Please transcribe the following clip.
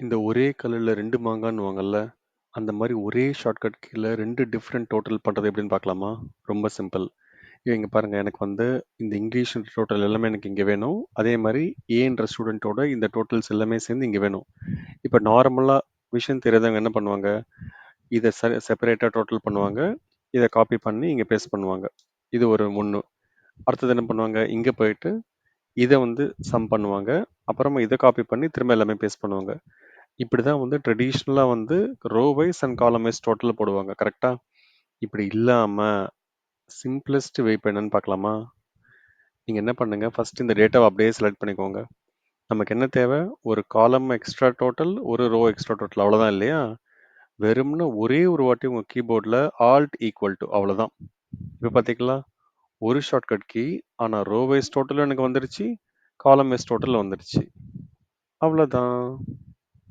இந்த ஒரே கல்லுல 2 மாங்கான்னுவாங்கல்ல, அந்த மாரி ஒரே ஷார்ட்கட் கீல 2 டிஃபரெண்ட் டோட்டல் பண்றது எப்படின்னு பார்க்கலாமா? ரொம்ப சிம்பிள். இங்க பாருங்க எனக்கு வந்து இந்த இங்கிலீஷ் டோட்டல் எல்லாமே எனக்கு இங்க வேணும். அதே மாரி ஏன்ற ஸ்டூடெண்ட்டோட இந்த டோட்டல்ஸ் எல்லாமே சேர்ந்து இங்க வேணும். இப்ப நார்மலா விஷயம் தெரியாதவங்க என்ன பண்ணுவாங்க? இத செ செப்பரேட்டா டோட்டல் பண்ணுவாங்க. இத காப்பி பண்ணி இங்க பேஸ்ட் பண்ணுவாங்க. இது ஒரு 1. அடுத்தது என்ன பண்ணுவாங்க? இங்க போயிட்டு இத வந்து சம் பண்ணுவாங்க. அப்புறமா இத காப்பி பண்ணி திரும்ப எல்லாமே பேஸ்ட் பண்ணுவாங்க. இப்படிதான் வந்து ட்ரெடிஷ்னலாக வந்து row wise and column wise total போடுவாங்க. கரெக்ட்டா? இப்படி இல்லாம சிம்பிளஸ்ட் வே இப்ப என்னன்னு பார்க்கலாமா? நீங்க என்ன பண்ணுங்க, ஃபர்ஸ்ட் இந்த டேட்டாவ அப்படியே செலக்ட் பண்ணிக்கோங்க. நமக்கு என்ன தேவை? ஒரு காலம் எக்ஸ்ட்ரா டோட்டல், ஒரு ரோ எக்ஸ்ட்ரா டோட்டல் அவ்வளோதான் இல்லையா? வெறும்னு ஒரே ஒரு வாட்டி உங்க கீபோர்ட்ல ஆல்ட் ஈக்குவல் டு அவ்வளோதான். இப்ப பார்த்தீங்களா? ஒரு ஷார்ட்கட் கீ. ஆனா ரோ வைஸ் டோட்டலும் எனக்கு வந்துருச்சு. காலம் வைஸ் டோட்டல் வந்துருச்சு. அவ்வளோதான்.